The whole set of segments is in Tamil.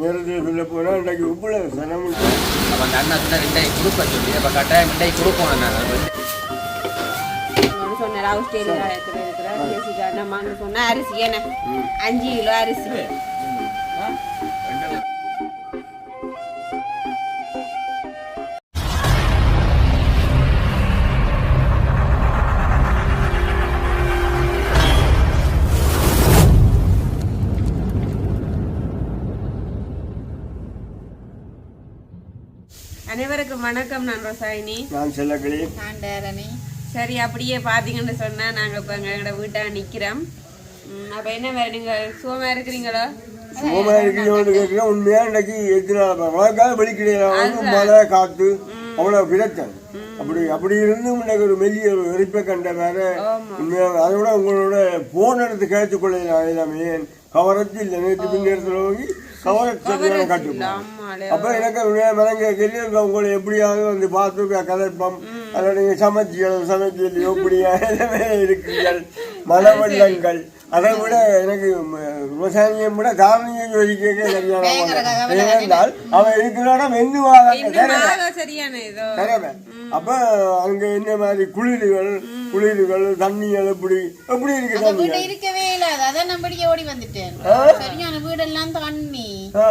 நேரத்தில் சொல்ல போனா இன்றைக்கு இவ்வளவு சனம் அப்போ அந்த அண்ணா சொன்னா ரெண்டாயிரம் கொடுக்க சொல்லி. அப்போ கட்டாயம் ரெண்டாயிரம் கொடுக்கணும் நான் அவரு சொன்னார் ஆஸ்திரேலியா இருக்கிற இருக்கிற ஜெசிகா நம்ம அங்கே சொன்ன அரிசி என்ன? அஞ்சு கிலோ அரிசி. வணக்கம் நான் ரோசாயினி. நான் செல்லக்கிளி. ஆண்டாரணி சரி அப்படியே பார்த்தீங்கன்னு சொன்னா நாங்க இப்போ எங்களோட வீட்டாக நிக்கிறோம். ம், அப்ப என்ன வேற நீங்க சுகமா இருக்கிறீங்களோ? சுகமா இருக்கிறோன்னு கேட்கிறேன் உண்மையா இன்றைக்கு எத்தனை மழைக்காக வெளிக்கிடையில வந்து மழை காத்து அவ்வளவு பிரச்சனை. அப்படி அப்படி இருந்தும் இன்னைக்கு ஒரு மெல்லிய ஒரு வெறிப்பை கண்ட வேற உண்மையாக அதை விட உங்களோட போன் எடுத்து கேட்டு கொள்ளலாம் எல்லாமே கவரத்து இல்லை நேற்று பின் நேரத்தில் வாங்கி காட்டுப்போம் ஆமாலே அப்ப எனக்கு மனங்க கேள்வி உங்களை எப்படியாவது வந்து பார்த்து கதைப்போம். அதில் நீங்க சமைச்சியோ சமைக்கலையோ இப்படியா எல்லாமே இருக்கிறீர்கள். மழை வெள்ளங்கள் அதை விட எனக்கு ம, விவசாயியை விட தாரணியம் யோசிக்க சரியான. ஏனென்றால் அவன் இருக்கிற இடம் வெந்துவாங்க இன்னும் சரியான இதோ. தரவே அப்ப அங்க என்ன மாதிரி குளிர்கள் குளிர்கள் தண்ணிகள் எப்படி எப்படி இருக்கு தண்ணிகள் இருக்கவே இல்லாத அதான் நம்படியே ஓடி வந்துட்டேன் சரியான வீடெல்லாம் தண்ணி. ஆ.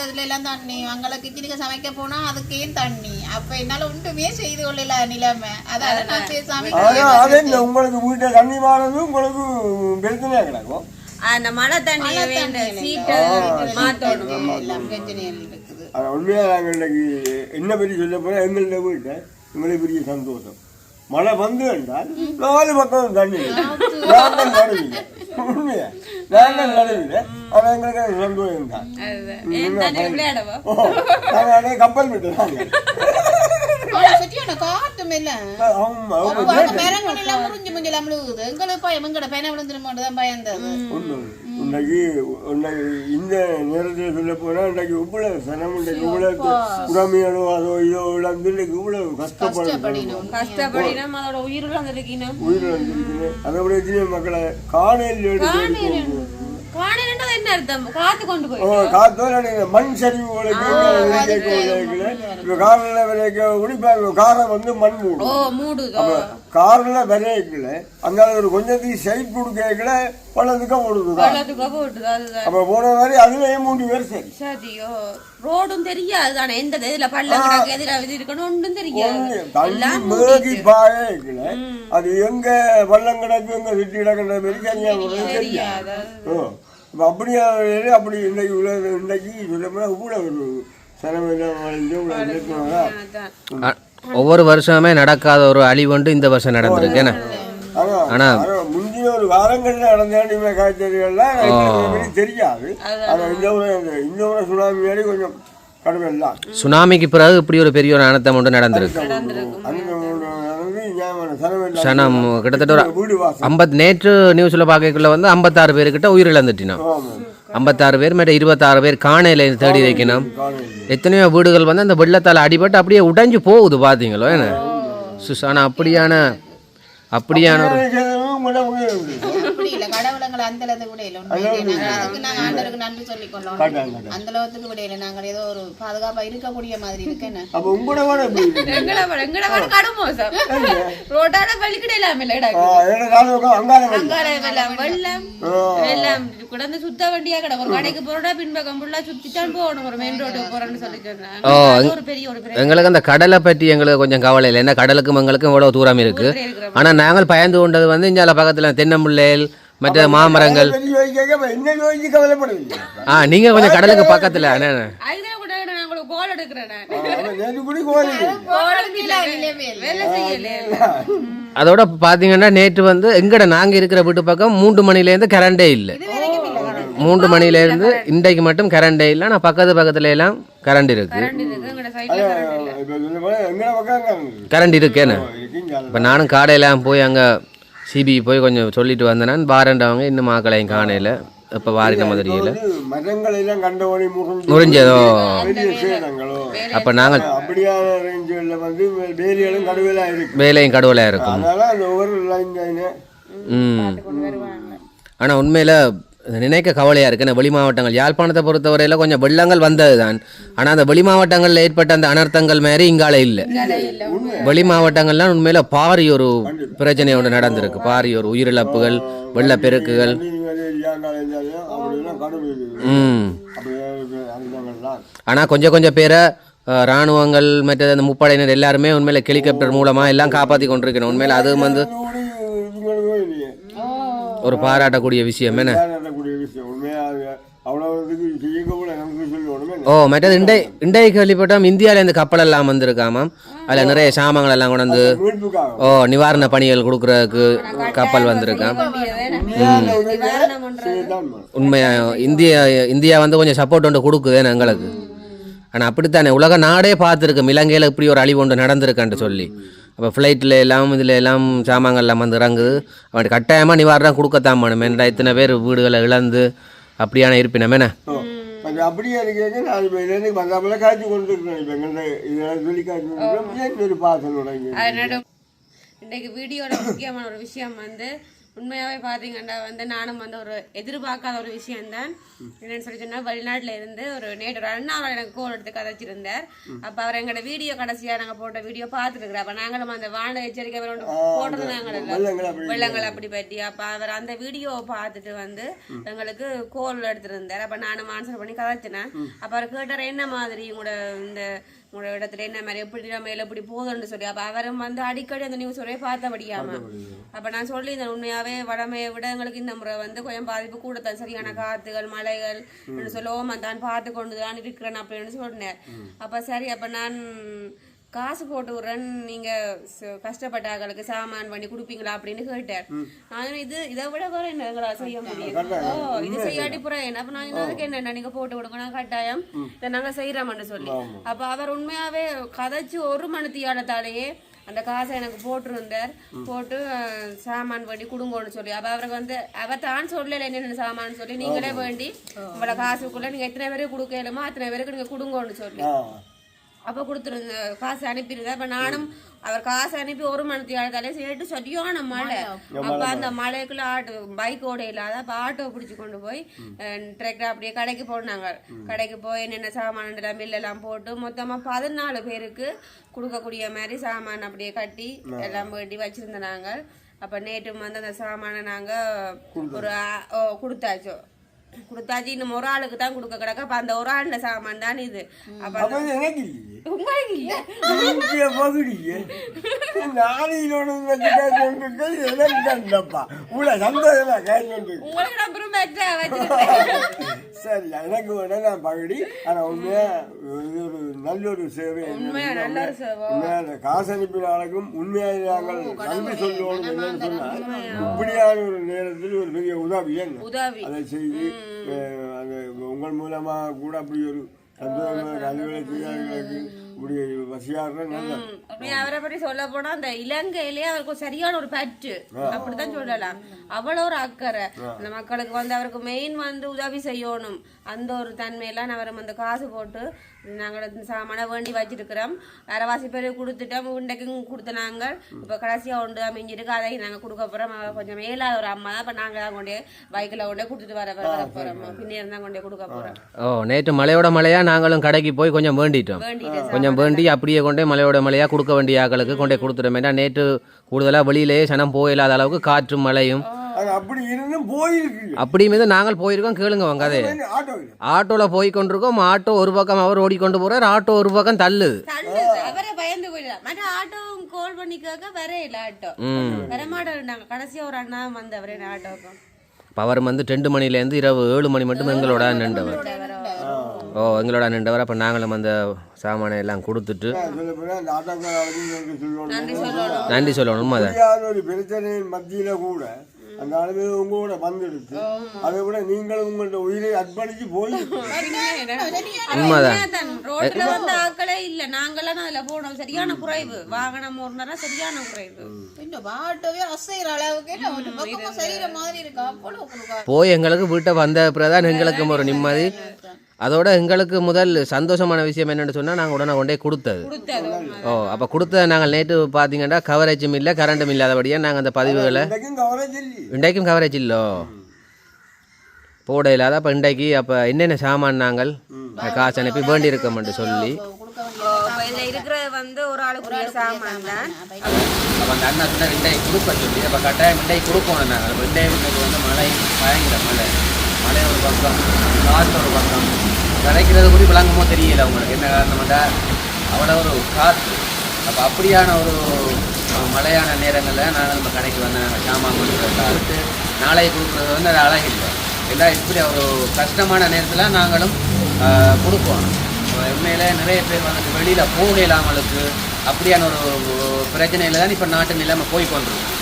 இதுல எல்லாம் தண்ணி. அங்கே கிச்சனுக்கு சமைக்க போனா அதுக்கே தண்ணி. அப்ப என்னால ஒன்றுமே செய்து கொள்ளல நிலைமை. அதால நான் என்ன உங்களுக்கு வீட்டை தண்ணி மாறது உங்களுக்கு பிரச்சனையா கிடக்கும். அந்த மழை தண்ணியை வேண்ட சீட்டை மாத்தணும். எல்லாம் பிரச்சனைகள் இருக்குது. அது உண்மையாக நாங்கள் இன்னைக்கு என்ன பற்றி சொல்ல போனால் எங்களோட வீட்டை எங்களுக்கு பெரிய சந்தோஷம். மழை வந்து என்றால் நாலு பக்கம் தண்ணி உண்மையா? ஆனால் எங்களுக்கு சந்தோஷம் தான் அதுதான். ஏன் தண்ணி விளையாடவா? ஓ நாங்கள் அப்படியே கப்பல் விட்டு நாங்கள். ஆனா சரியான காட்டும் இல்ல. ஆமா அப்ப அங்க மரங்கள் எல்லாம் முறிஞ்சு முறிஞ்சு எல்லாம் விழுகுது எங்களுக்கு எங்கட பையனை விழுந்துருமோட்டு தான் பயந்தது ஒன்று இன்னைக்கு இன்னைக்கு இந்த நேரத்தில் சொல்ல போனால் இன்றைக்கு இவ்வளவு சனம் இன்றைக்கு இவ்வளவு உடமையானோ அதோ இதோ இழந்து இன்றைக்கு இவ்வளவு கஷ்டப்படணும். கஷ்டப்படினா அதோட உயிர் வந்திருக்கணும் உயிர் வந்திருக்குது அதை விட எத்தனையோ மக்களை காணையில் எடுத்து காணினா என்ன அர்த்தம். காத்து கொண்டு போய் ஓ, காத்தோட நீங்க மண் சரிவு இப்ப காரில் விலைக்கு குடிப்பாங்க காரை வந்து மண் மூடும். மூடுதோ காரில் அங்க ஒரு கொஞ்சத்துக்கு சைட் கொடுக்கல பழத்துக்கு ஓடுது அதுதான் அப்ப போன மாதிரி அதுலயும் மூணு பேர் சரி. சரியோ ரோடும் தெரியாது தானே எந்த இதுல பள்ளம் கிடக்கு எதிர இது இருக்கணும் ஒன்றும் தெரியாது. தண்ணி மேகி பாயக்கல அது எங்க பள்ளம் கிடக்கு எங்க சுற்றி கிடக்குன்ற தெரியாது. இப்போ அப்படியா அப்படி இன்னைக்கு உள்ள இன்னைக்கு சொல்லப்போனா கூட ஒரு செலவெல்லாம் வளைஞ்சு உங்களை இருக்கணும்னா அதான். அ- ஒவ்வொரு வருஷமே நடக்காத ஒரு அழிவுண்டு இந்த வருஷம் நடந்திருக்கு. என்ன? ஆனால் ஆனா- ஆனால் முந்தின ஒரு காலங்களில் நடந்த காய்ச்சல்கள்லாம் எங்களுக்கு தெரியாது. ஆனால் இந்த இந்த- முறை சுனாமி கொஞ்சம் கடுமையில் தான் சுனாமிக்கு பிறகு இப்படி ஒரு பெரிய ஒரு அனர்த்தம் ஒன்று நடந்திருக்கு அந்த நடந்து ஞாபகம் செலவெல்லாம் சனம் கிட்டத்தட்ட ஒரு ஐம்பத் நேற்று நியூஸில் பார்க்கக்குள்ள வந்து ஐம்பத்தாறு பேர்கிட்ட உயிரிழந்துட்டினோம். ஐம்பத்தாறு பேர் மேட்ட இருபத்தாறு பேர் காணையில் தேடி வைக்கணும் எத்தனையோ வீடுகள் வந்து அந்த வெள்ளத்தால் அடிபட்டு அப்படியே உடைஞ்சு போகுது பார்த்தீங்களோ என்ன? சுஸ் ஆனால் அப்படியான அப்படியான இல்ல கடவுளங்களை அந்த அளவுக்கு உண்மையிலே நாங்க அதுக்கு நாங்க ஆண்டவருக்கு நன்றி சொல்லிக் கொள்ளோம் அந்த அளவுக்கு விடையில நாங்க ஏதோ ஒரு பாதுகாப்பா இருக்கக்கூடிய மாதிரி இருக்கு என்ன? அப்போ உங்களோட கூட எப்படி இருக்கு? எங்கட வர எங்கட வர கடுமோசம் ரோட்டால வலிக்கிட இல்லாம இல்லடா ஆ, ஏன்னா நாலு பக்கம் அங்கால வந்து அங்கால வெள்ளம். வெள்ளம் வெள்ளம். கிடந்து சுத்த வண்டியா கிட ஒரு கடைக்கு போறோம்னா பின்பக்கம் ஃபுல்லா சுத்தித்தான் போகணும். ஒரு மெயின் ரோட்டுக்கு போறோம்னு சொல்லி சொன்னாங்க ஓ, அது ஒரு பெரிய ஒரு பிரச்சனை எங்களுக்கு அந்த கடலை பற்றி எங்களுக்கு கொஞ்சம் கவலை இல்லை. ஏன்னா கடலுக்கும் எங்களுக்கும் இவ்வளோ தூரம் இருக்கு. ஆனால் நாங்கள் பயந்து கொண்டது வந்து இங்கே பக்கத்தில் தென்னம்பிள்ளைகள் மற்ற மாமரங்கள். என்ன யோசிச்சு ஆ நீங்கள் கொஞ்சம் கடலுக்கு பக்கத்தில். நான் கோல் எடுக்கிறேன் நான் அதோட பார்த்தீங்கன்னா நேற்று வந்து எங்கட நாங்கள் இருக்கிற வீட்டு பக்கம் மூன்று மணிலேருந்து கரண்டே இல்லை. மூன்று மணிலேருந்து இன்றைக்கு மட்டும் கரண்டே இல்லை. ஆனால் பக்கத்து பக்கத்துல எல்லாம் கரண்ட் இருக்கு. கரண்ட் இருக்கேன்னு இப்போ நானும் காடையெல்லாம் போய் அங்கே சிபி போய் கொஞ்சம் சொல்லிட்டு வந்தேன் பாரண்டவங்க இன்னும் மாக்களையும் காணையில் இப்போ வாரின மாதிரியில் வந்து மரங்கள் எல்லாம் கண்டவனி முறிஞ்சு முறிஞ்சதோ? அப்போ நாங்கள் அப்படியான வந்து கடுவலாக இருக்கு. வேலையும் கடவுளாக இருக்கும். அதனால அந்த ஒவ்வொரு லைன் லைனு ம். ஆனால் உண்மையில் நினைக்க கவலையாக இருக்கு. ஏன்னா வெளி மாவட்டங்கள் யாழ்ப்பாணத்தை பொறுத்தவரையில் கொஞ்சம் வெள்ளங்கள் வந்தது தான் ஆனால் அந்த வெளி மாவட்டங்களில் ஏற்பட்ட அந்த அனர்த்தங்கள் மாதிரி இங்கால இல்லை. வெளி மாவட்டங்கள்லாம் உண்மையில பாரி ஒரு பிரச்சனை ஒன்று நடந்திருக்கு. பாரி ஒரு உயிரிழப்புகள் வெள்ளப்பெருக்குகள் இருக்குது ம். ஆனால் கொஞ்சம் கொஞ்சம் பேரை அஹ், ராணுவங்கள் மற்றது அந்த முப்படையினர் எல்லாருமே உண்மையில ஹெலிகாப்டர் மூலமாக எல்லாம் காப்பாற்றி கொண்டிருக்கணும். உண்மையில அது வந்து ஒரு பாராட்டக்கூடிய விஷயம். என்ன? ஓ மற்றது இண்டை இண்டை கேள்விப்பட்டோம். இந்தியாவிலேருந்து கப்பல் எல்லாம் வந்திருக்காமாம் அதில் நிறைய சாமான்கள் எல்லாம் கொண்டு ஓ நிவாரண பணிகள் கொடுக்கறதுக்கு கப்பல் இதுதான் உண்மையா இந்தியா இந்தியா வந்து கொஞ்சம் சப்போர்ட் ஒன்று கொடுக்குது எங்களுக்கு. ஆனால் அப்படித்தானே? உலக நாடே பார்த்துருக்கு இலங்கையில் இப்படி ஒரு அழிவு ஒன்று நடந்திருக்கான்ட்டு சொல்லி. அப்போ ஃப்ளைட்டில் எல்லாம் இதில் எல்லாம் சாமான்கள் எல்லாம் வந்து இறங்குது. அவன் கட்டாயமாக நிவாரணம் கொடுக்கத்தான் வேணும். இத்தனை பேர் வீடுகளை இழந்து அப்படியான இருப்பினம் என்ன? ஓ, அது அப்படியே இருக்கேங்க நான் இப்போ காய்ச்சி கொண்டு இருக்கிறேன் இப்போ எங்கள்கிட்ட இதெல்லாம் சொல்லி காய்ச்சி கொண்டு இருக்கிறோம் ஏன் ஒரு பாசல் உடங்கி? அதனோட இன்றைக்கு வீடியோட முக்கியமான ஒரு விஷயம் வந்து உண்மையாகவே பார்த்தீங்கன்னா வந்து நானும் வந்து ஒரு எதிர்பார்க்காத ஒரு விஷயம்தான். என்னன்னு சொல்லி சொன்னால் வெளிநாட்டில் இருந்து ஒரு நேற்று ஒரு அண்ணா அவர் எனக்கு கோல் எடுத்து கதைச்சிருந்தார். அப்போ அவர் எங்களோட வீடியோ கடைசியாக நாங்கள் போட்ட வீடியோ பார்த்துருக்குறோம் அப்போ நாங்களும் அந்த வான எச்சரிக்கை போட்டது நாங்கள் வெள்ளங்கள் அப்படி பற்றி. அப்போ அவர் அந்த வீடியோவை பார்த்துட்டு வந்து எங்களுக்கு கோல் எடுத்திருந்தார். அப்போ நானும் ஆன்சர் பண்ணி கதைச்சினேன். அப்போ அவர் கேட்டார் என்ன மாதிரி உங்களோட இந்த உங்களோட இடத்துல என்ன மாதிரி எப்படி நம்ம எப்படி போகுதுன்னு சொல்லி அப்போ அவரும் வந்து அடிக்கடி அந்த நியூஸ் ஒரே பார்த்தபடியாம அப்போ நான் சொல்லி இந்த உண்மையாகவே வடமையை விட எங்களுக்கு இந்த முறை வந்து கொஞ்சம் பாதிப்பு கூட தான் சரியான காத்துகள் மலைகள் சொல்லுவோம் தான் பார்த்து கொண்டு தான் இருக்கிறேன் அப்படின்னு சொன்னேன் அப்போ சரி அப்போ நான் காசு போட்டு விட்றேன் நீங்க கஷ்டப்பட்ட ஆட்களுக்கு சாமான் பண்ணி கொடுப்பீங்களா அப்படின்னு கேட்டேன் நான் இது இதை விட வேற என்ன எங்களால் செய்ய முடியும்? ஓ இது செய்யாட்டி புறேன். அப்ப நான் இதுக்கு என்ன நீங்க போட்டு கொடுங்க நான் கட்டாயம் இதை நாங்க செய்யறோம்னு சொல்லி. அப்ப அவர் உண்மையாவே கதைச்சு ஒரு மணித்தியாலத்தாலேயே அந்த காசை எனக்கு போட்டிருந்தார். போட்டு சாமான் பண்ணி கொடுங்கன்னு சொல்லி. அப்ப அவருக்கு வந்து அவர் தான் சொல்லல என்னென்ன சாமான் சொல்லி. நீங்களே வேண்டி உங்களோட காசுக்குள்ள நீங்க எத்தனை பேருக்கு கொடுக்கலுமோ அத்தனை பேருக்கு நீங்க கொடுங்கன்னு சொல்லி. அப்போ கொடுத்துருந்த காசு அனுப்பியிருந்தேன் அப்போ நானும் அவர் காசு அனுப்பி ஒரு மணி ஆழ்த்தாலே சேர்த்து சரியான மழை அப்போ அந்த மழைக்குள்ள ஆட்டோ பைக் ஓட இல்லாத அப்போ ஆட்டோ பிடிச்சி கொண்டு போய் டிரெக்டாக அப்படியே கடைக்கு போனாங்க. கடைக்கு போய் என்னென்ன சாமான் பில்லெல்லாம் போட்டு மொத்தமாக பதினாலு பேருக்கு கொடுக்கக்கூடிய மாதிரி சாமான் அப்படியே கட்டி எல்லாம் வேண்டி வச்சுருந்தோம் நாங்கள். அப்போ நேற்று வந்து அந்த சாமானை நாங்கள் ஒரு கொடுத்தாச்சு. கொடுத்தாச்சு. இன்னும் ஒரு ஆளுக்கு தான் கொடுக்க கிடக்கு. அப்போ அந்த ஒரு ஆளுல சாமான் தான் இது. அப்போ உங்களுக்கு இல்ல உங்களுக்கு நான் வச்சிருக்கேன் சரி எனக்கு வேணா நான் பகுடி ஆனா உண்மையா இது ஒரு நல்ல ஒரு சேவை. உண்மையா நல்ல ஒரு சேவை. உண்மையா அந்த காசு அனுப்பின ஆளுக்கும் உண்மையா நாங்கள் நன்றி சொல்லுவோம் என்னன்னு சொன்னா இப்படியான ஒரு நேரத்தில் ஒரு பெரிய உதவி அதை செய்து அந்த உங்கள் மூலமா கூட அப்படி ஒரு சந்தோஷமாக அலுவலக அவரை பற்றி சொல்ல போனா அந்த இலங்கையிலேயே அவருக்கு சரியான ஒரு பற்று. அப்படித்தான் சொல்லலாம். அவ்வளோ ஒரு அக்கறை. அந்த மக்களுக்கு வந்து அவருக்கு மெயின் வந்து உதவி செய்யணும். அந்த ஒரு தன்மையெல்லாம் அவர் அந்த காசு போட்டு நாங்கள் சாமானை வேண்டி வச்சிருக்கிறோம். அரைவாசி பேர் கொடுத்துட்டோம். இன்றைக்கும் கொடுத்த நாங்கள். இப்போ கடைசியாக உண்டு அமைஞ்சிருக்கு. அதை நாங்கள் கொடுக்க போகிறோம் கொஞ்சம் மேலாத ஒரு அம்மா தான். இப்போ நாங்கள் தான் கொண்டே பைக்கில் கொண்டே கொடுத்துட்டு வர வர போகிறோம் பின்னே தான் கொண்டே கொடுக்க போகிறோம் ஓ நேற்று மலையோட மலையாக நாங்களும் கடைக்கு போய் கொஞ்சம் வேண்டிட்டோம். வேண்டிட்டு கொஞ்சம் வேண்டி அப்படியே கொண்டே மலையோட மலையாக கொடுக்க வேண்டிய ஆக்களுக்கு கொண்டே கொடுத்துட்டோம். ஏன்னா நேற்று கூடுதலாக வெளியிலேயே சனம் போயில்லாத அளவுக்கு காற்றும் மழையும் அப்படி இருந்தும் போயிருக்கு. அப்படி மீது நாங்கள் போயிருக்கோம் கேளுங்க உங்க கதையை. ஆட்டோவில் போய் கொண்டிருக்கோம் ஆட்டோ ஒரு பக்கம் அவர் ஓடிக்கொண்டு போறார் ஆட்டோ ஒரு பக்கம் தள்ளுது. தள்ளுது அவரே பயந்து போயிடலாம் மற்ற ஆட்டோ கால் பண்ணி கேட்க வரே இல்ல ஆட்டோ. வரமாட்டாங்க கடைசியா ஒரு அண்ணா வந்து அவரே ஆட்டோக்கும் அப்ப அவர் வந்து ரெண்டு மணிலேருந்து இரவு ஏழு மணி மட்டும் எங்களோட நின்றவர். ஓ எங்களோட நின்றவர். அப்போ நாங்களும் அந்த சாமானை எல்லாம் கொடுத்துட்டு நன்றி சொல்லணும். உண்மைதான். பிரச்சனையின் மத்தியில கூட அந்த அளவு உங்களோட வந்துடுச்சு அதை விட நீங்களும் உங்களோட உயிரை அர்ப்பணிச்சு போய் ரோட்ல வந்து ஆக்களே இல்ல. நாங்கெல்லாம் அதுல போனோம். சரியான குறைவு. வாகனம் ஓடுனா சரியான குறைவு. போய் எங்களுக்கு வீட்டை வந்த பிறகுதான் எங்களுக்கும் ஒரு நிம்மதி. அதோட எங்களுக்கு முதல் சந்தோஷமான விஷயம் என்னன்னு சொன்னால் நாங்கள் உடனே கொண்டே கொடுத்தது. கொடுத்தது. ஓ அப்போ கொடுத்தது நாங்கள் நேற்று பார்த்தீங்கன்னா கவரேஜும் இல்லை கரண்ட்டும் இல்லாதபடியாக நாங்கள் அந்த பதிவுகளை இன்றைக்கும் கவரேஜ் இல்லை? போட இல்லாத அப்போ இன்றைக்கு அப்போ என்னென்ன சாமான் நாங்கள் காசு அனுப்பி வேண்டி இருக்கோம்னு சொல்லி வந்து ஒரு ஆளுக்குரிய சாமான் தான். அப்போ அந்த அண்ணா சொன்ன ரெண்டை கொடுக்க சொல்லி. அப்போ கட்டாயம் ரெண்டை கொடுக்கணும் நாங்கள். அப்போ ரெண்டை இன்னைக்கு வந்து மழை பயங்கர மழை. மழை ஒரு பக்கம் காற்று ஒரு பக்கம் கிடைக்கிறது கூட விளங்கமோ தெரியல அவங்களுக்கு என்ன காரணம்டா அவ்வளோ ஒரு காற்று. அப்போ அப்படியான ஒரு மழையான நேரங்களில் நாங்கள் நம்ம கடைக்கு வந்தேன் சாமான் கொடுக்குறது அடுத்து நாளை கொடுக்குறது வந்து அது அழகில்லை எல்லாம் இப்படி ஒரு கஷ்டமான நேரத்தில் நாங்களும் கொடுப்போம். உண்மையில் நிறைய பேர் வந்துட்டு வெளியில் போக இல்லாமலுக்கு அப்படியான ஒரு பிரச்சனையில் தான் இப்போ நாட்டு நிலைமை போய் கொண்டிருக்கோம்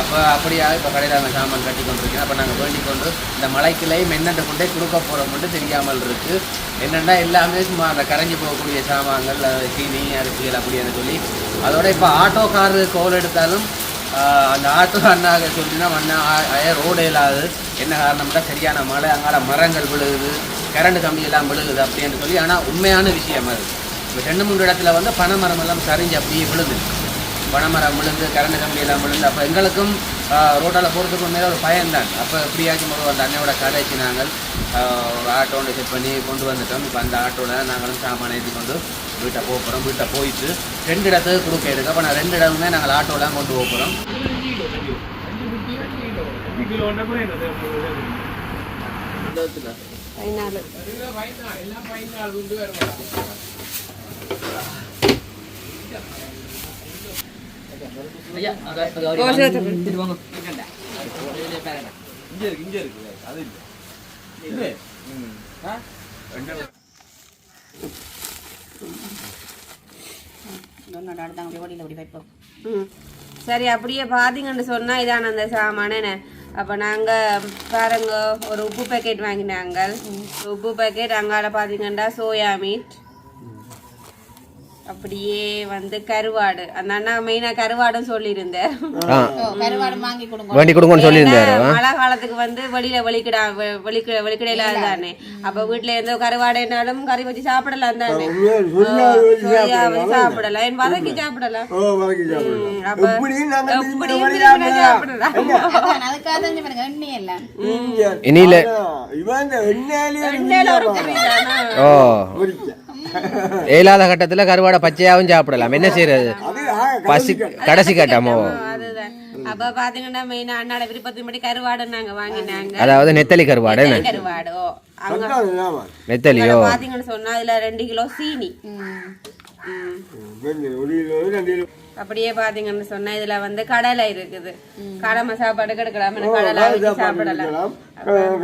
அப்போ அப்படியாக இப்போ கடையில் அந்த சாமான் கட்டி கொண்டிருக்கோம் அப்போ நாங்கள் வேண்டிக் கொண்டு இந்த மலைக்கிளையும் என்னென்ன கொண்டே கொடுக்க போகிறோம் மட்டும் தெரியாமல் இருக்குது என்னென்னா எல்லாமே சும்மா அந்த கரைஞ்சி போகக்கூடிய சாமான்கள் சீனி அரிசிகள் அப்படின்னு சொல்லி. அதோட இப்போ ஆட்டோ ஆட்டோக்காரு கோல் எடுத்தாலும் அந்த ஆட்டோ அண்ணாக சொல்லினா அண்ணா அய ரோடு இல்லாது. என்ன காரணம்னா சரியான மழை அங்கால மரங்கள் விழுகுது கரண்ட் கம்பி எல்லாம் விழுகுது அப்படின்னு சொல்லி. ஆனால் உண்மையான விஷயம் அது. இப்போ ரெண்டு மூணு இடத்துல வந்து பனை மரம் எல்லாம் சரிஞ்சு அப்படியே விழுது பனைமரம் விழுந்து கரண்ட் கம்பி எல்லாம் விழுந்து அப்போ எங்களுக்கும் ரோட்டால் போகிறதுக்கு மேலே ஒரு பயம்தான். அப்போ எப்படியாச்சும் ஒரு அந்த அண்ணையோட கதைக்கு நாங்கள் ஆட்டோ ஒன்று செட் பண்ணி கொண்டு வந்துட்டோம். இப்போ அந்த ஆட்டோவில் நாங்களும் சாமான் ஏற்றி கொண்டு வீட்டை போக போகிறோம் வீட்டை போயிட்டு ரெண்டு இடத்துக்கு கொடுக்க இருக்கு. அப்போ நான் ரெண்டு இடமுமே நாங்கள் ஆட்டோலாம் கொண்டு போக போகிறோம் பதினாலு. சரி அப்படியே பார்த்தீங்கன்னு சொன்னால் இதான அந்த சாமான அப்போ நாங்கள் பாருங்க ஒரு உப்பு பேக்கெட் வாங்கினாங்க உப்பு பேக்கெட் அங்கால பார்த்தீங்கன்னா சோயா மீட் அப்படியே வந்து கருவாடு. அந்த அண்ணா மெயினாக கருவாடும் சொல்லியிருந்தேன் வாங்கி கொடுங்கன்னு. சொல்லியிருந்தாரு. மழை காலத்துக்கு வந்து வெளியில வெளிக்கிடா வெளிக்கிட வெளிக்கிடையில தானே அப்ப வீட்டுல எந்த கருவாடைனாலும் கறி வச்சு சாப்பிடலாம் தானே சாப்பிடலாம். என் வதக்கி சாப்பிடலாம்? அப்ப இனியில இவன் எண்ணெயில ஒரு இயலாத கட்டத்தில் கருவாடை பச்சையாகவும் சாப்பிடலாம். என்ன செய்யறது பசி கடைசி கட்டமோ? அதுதான். அப்ப பாத்தீங்கன்னா மெயினா அண்ணாட விருப்பத்தின்படி கருவாடு நாங்க வாங்கினாங்க. அதாவது நெத்தலி கருவாடு கருவாடு. இல்லாம. நெத்தலியோ? பாத்தீங்கன்னு சொன்னா அதுல ரெண்டு கிலோ சீனி. அப்படியே பாத்தீங்கன்னு சொன்னா இதுல வந்து கடலை இருக்குது. கடமை சாப்பாடு கெடுக்கலாம் கடலை வச்சு சாப்பிடலாம்.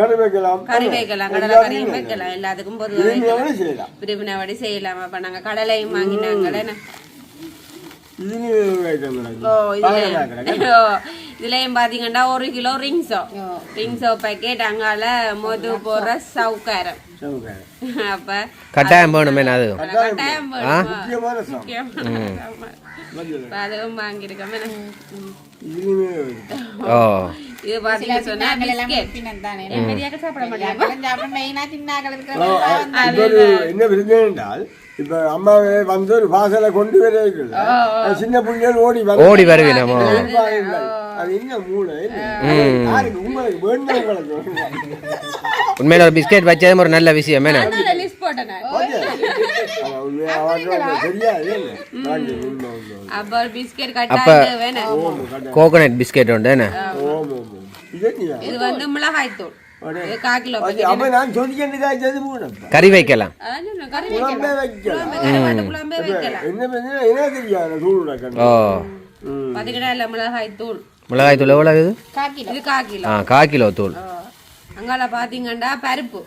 கறி வைக்கலாம். கறி வைக்கலாம் கடலை கறியும் வைக்கலாம். எல்லாத்துக்கும் பொதுவாக விரும்பினபடி செய்யலாம். அப்ப நாங்க கடலையும் வாங்கினாங்களே. ஓ இதுலயும் பாத்தீங்கன்னா ஒரு கிலோ ரிங்ஸோ ரிங்ஸோ பேக்கெட் அங்கால மொது போடுற சவுக்காரம். அப்ப கட்டாயம் வேணுமே அது? கட்டாயம் அதுவும் வாங்கியிருக்கோம் இது பாத்தீங்க சொன்னா பிஸ்கெட். சாப்பிட ஒரு என்ன பிரச்சனை என்றால் இப்ப அம்மாவே வந்து ஒரு பாசலை கொண்டு வர இருக்குல்ல, அது சின்ன பிள்ளைகள் ஓடி ஓடி எதிர்பார்க்கவில்லை. அது என்ன மூளை? உங்களுக்கு வேணும் உங்களுக்கு? உண்மையில ஒரு பிஸ்கெட் வச்சதும் ஒரு நல்ல விஷயம் என்ன? கோகோனட் பிஸ்கெட் உண்டு என்ன ஓமு, ஓமு. இது வந்து மிளகாய் தூள். கறி வைக்கலாம் ஓ மிளகாய் தூள் மிளகாய் தூள் எவ்வளோ இது காக்கில இது கால் கிலோ ஆ கா கிலோ தூள் அங்கால பாத்தீங்கன்னா பருப்பு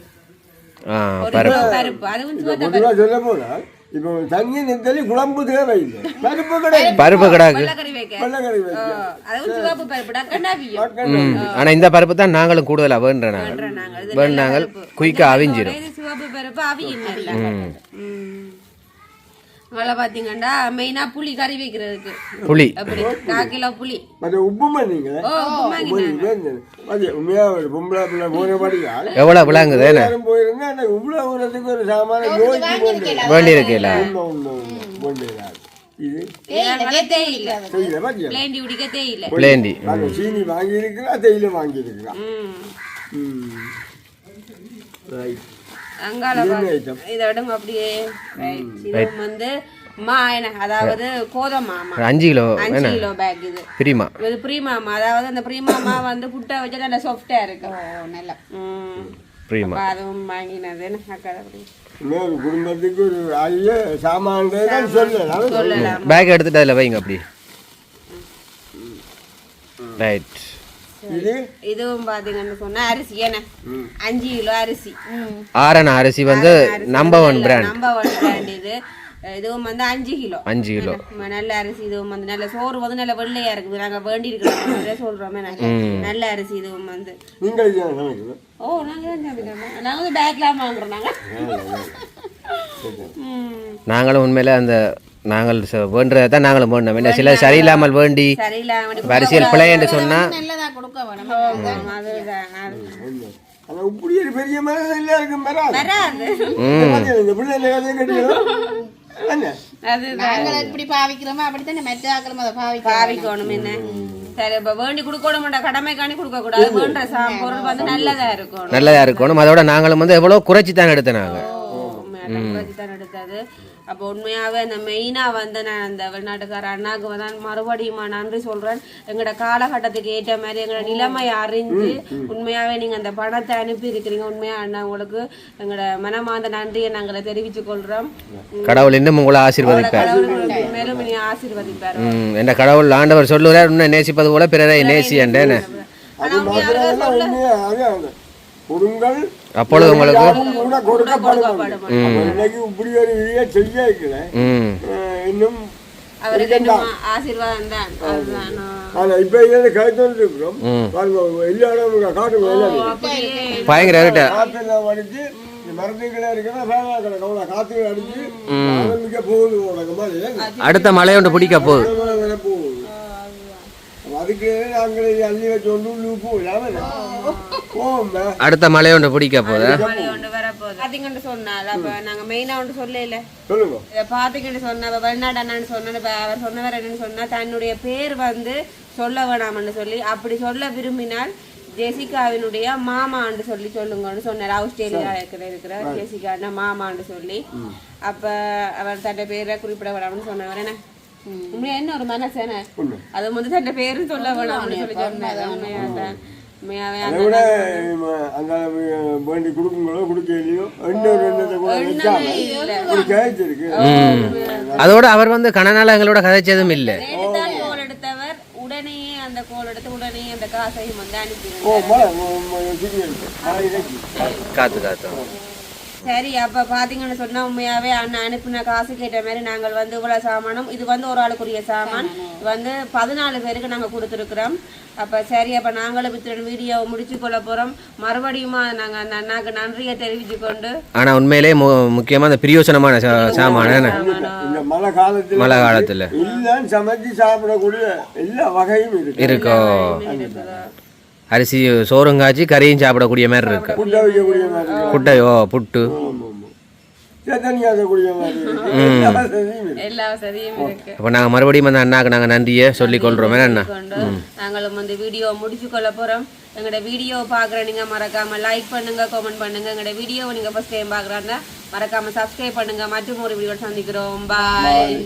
இப்போ தண்ணி நெத்தலி குழம்பு தேவையில்லை. பருப்பு கிடையாது பருப்பு கிடாக்கு. இந்த பருப்பு தான் நாங்களும் இது வேண்டு நாங்கள் குயிக்காக அவிஞ்சிரும். இது அங்கே பார்த்தீங்கன்னா மெயினா புளி கறி வைக்கிறதுக்கு. புளி. அப்படி. கால் கிலோ புளி. மற்ற உப்பு பண்ணீங்களே ஓ உப்பு வாங்கினாங்க அது உண்மையா ஒரு பொம்பளை பிள்ளை போனபடியால் எவ்வளோ விளாங்குது போயிருந்தா அந்த உள்ள ஊரத்துக்கு ஒரு சாமான யோசிச்சு வேண்டி இருக்கல உண்மை இது? பிளேண்டி நாங்கள் சீனி வாங்கி இருக்கிறா தேயிலை வாங்கி இருக்கிறா ரைட் அங்கால இது பா- என்ன item? இதை விடுங்க அப்படியே. Right. இது வந்து மா என்ன அதாவது கோதம் மாமா அஞ்சு கிலோ அஞ்சு என்ன? கிலோ பேக் இது. பிரிமா. இது ப்ரீமாமா அதாவது அந்த ப்ரீமாமா வந்து புட்டை வச்சா நல்ல சாஃப்டா இருக்கும். ஓ நல்லா. ம். பிரிமா. அதுவும் வாங்கினது இன்னொரு குடும்பத்துக்கு ஒரு சாமான். சொல்லலாம். பேக் எடுத்துட்டு அதில் வைங்க அப்படி. ரைட் இது? இதுவும் பாத்தீங்கன்னு சொன்னா அரிசி. என்ன அஞ்சு கிலோ அரிசி. ஆரண அரிசி வந்து number one brand number one brand இது. இதுவும் வந்து அஞ்சு கிலோ. அஞ்சு கிலோ. நல்ல அரிசி. இதுவும் வந்து நல்ல சோறு வந்து நல்ல வெள்ளையா இருக்குது. நாங்க வேண்டி இருக்கிறோம் சொல்றோமே நாங்க. நல்ல அரிசி இதுவும் வந்து. ஓ நாங்க தான் சாப்பிடுறோம் நாங்க வந்து பேக்லாம் வாங்குறோம் நாங்க. ம். நாங்களும் உண்மையில அந்த நாங்கள் வேண்டுறதை தான் நாங்களும் வேண்டோம். என்ன சில சரியில்லாமல் வேண்டி அரசியல் பிழை என்று சொன்னா நல்லதா இருக்கணும். நல்லதா இருக்கணும். அதோட நாங்களும் வந்து எவ்வளோ குறைச்சி தான் எடுத்தோம் எடுத்தது. அப்போ உண்மையாவே அந்த மெயினா வந்து நான் அந்த வெளிநாட்டுக்கார அண்ணாக்கு தான் மறுபடியும் நன்றி சொல்றேன். எங்களோட காலகட்டத்துக்கு ஏற்ற மாதிரி எங்களோட நிலைமை அறிஞ்சு உண்மையாவே நீங்க அந்த பணத்தை அனுப்பி இருக்கிறீங்க உண்மையா அண்ணா உங்களுக்கு எங்களோட மனமார்ந்த நன்றியை நாங்களை தெரிவித்துக் கொள்றோம் கடவுள் இன்னும் உங்களை ஆசீர்வதிப்பார். மேலும் இனி ஆசீர்வதிப்பார். என்ற கடவுள் ஆண்டவர் சொல்லுகிறார் இன்னும் நேசிப்பது போல பிறரை நேசி என்றேன்னு உண்மையாக கொடுங்கள் அப்பொழுது உங்களுக்கு இன்னைக்கு இப்படி ஒரு விதியை செய்ய வைக்கல இன்னும் பயங்கர அடுத்த மழை ஒன்று பிடிக்க போகுது மழை வர போகுது அப்ப அதுக்கு நாங்கள் அள்ளி வச்சு அடுத்த மழை ஒன்று பிடிக்க பாத்தீங்கன்னு சொன்னால் அப்ப நாங்க மெயினா ஒன்று சொல்லல சொல்லுங்க. பாத்தீங்கன்னு சொன்ன வெளிநாடு அண்ணான்னு அவர் சொன்னவர் என்னன்னு சொன்னா தன்னுடைய பேர் வந்து சொல்ல வேணாம்னு சொல்லி அப்படி சொல்ல விரும்பினால் ஜெசிகாவினுடைய மாமான்னு சொல்லி சொல்லுங்கன்னு சொன்னார். ஆஸ்திரேலியா இருக்கிற இருக்கிற ஜெசிகா மாமான்னு சொல்லி. அப்ப அவர் தன்னை பேரை குறிப்பிட வேணாம்னு சொன்னவர் என்ன? உண்மையா என்ன ஒரு மனசேன? அது வந்து தன்னை பேரும் சொல்ல வேணாம்னு சொல்லி சொன்னார் உண்மையா தான். உண்மையாவே அதை விட ம, அந்த வேண்டி கொடுக்குங்களோ கொடுக்க இல்லையோ இன்னொரு எண்ணத்தை அதோட அவர் வந்து கனநாள எங்களோட கதைச்சதும் இல்லை. நேற்றுதான் கோல் எடுத்தவர். உடனே அந்த கோல் எடுத்து உடனே அந்த காசையும் வந்து ஓ அனுப்பிடுங்க மழை ம- ம- சிக்கி இருக்கு. மழை இருக்கு. காத்து காத்து. சரி அப்ப பாத்தீங்கன்னு சொன்னா உண்மையாவே அண்ணன் அனுப்பின காசு கேட்ட மாதிரி நாங்கள் வந்து இவ்வளவு சாமானும் இது வந்து ஒரு ஆளுக்குரிய சாமான். இது வந்து பதினாலு பேருக்கு நாங்க கொடுத்துருக்குறோம். அப்ப சரி அப்ப நாங்களும் இத்தனை வீடியோ முடிச்சு கொள்ள போறோம். மறுபடியும் நாங்க அந்த அண்ணாக்கு நன்றியை தெரிவிச்சு கொண்டு ஆனா உண்மையிலே மு முக்கியமா அந்த பிரியோசனமான சாமான மழை காலத்துல மழை காலத்துல. எல்லாம் சமைச்சு சாப்பிடக்கூடிய எல்லா வகையும் இருக்கு. இருக்கோ. அரிசி சோறும் காய்ச்சி கறியும் சாப்பிடக்கூடிய மாதிரி இருக்கு. புட்ட வைக்கக்கூடிய மாதிரி இருக்கு. குட்டையோ புட்டு. அப்போ நாங்கள் மறுபடியும் அந்த அண்ணாக்கு நாங்கள் நன்றியை சொல்லிக் கொள்கிறோம் கொண்டு நாங்களும் வந்து வீடியோ முடிச்சு கொள்ள போறோம். எங்களோட வீடியோ பாக்குற நீங்க மறக்காம லைக் பண்ணுங்க கமெண்ட் பண்ணுங்க. எங்களோட வீடியோவை நீங்க ஃபர்ஸ்ட் டைம் பாக்குறாங்க மறக்காம சப்ஸ்கிரைப் பண்ணுங்க. மற்றும் ஒரு வீடியோ சந்திக்கிறோம் பாய்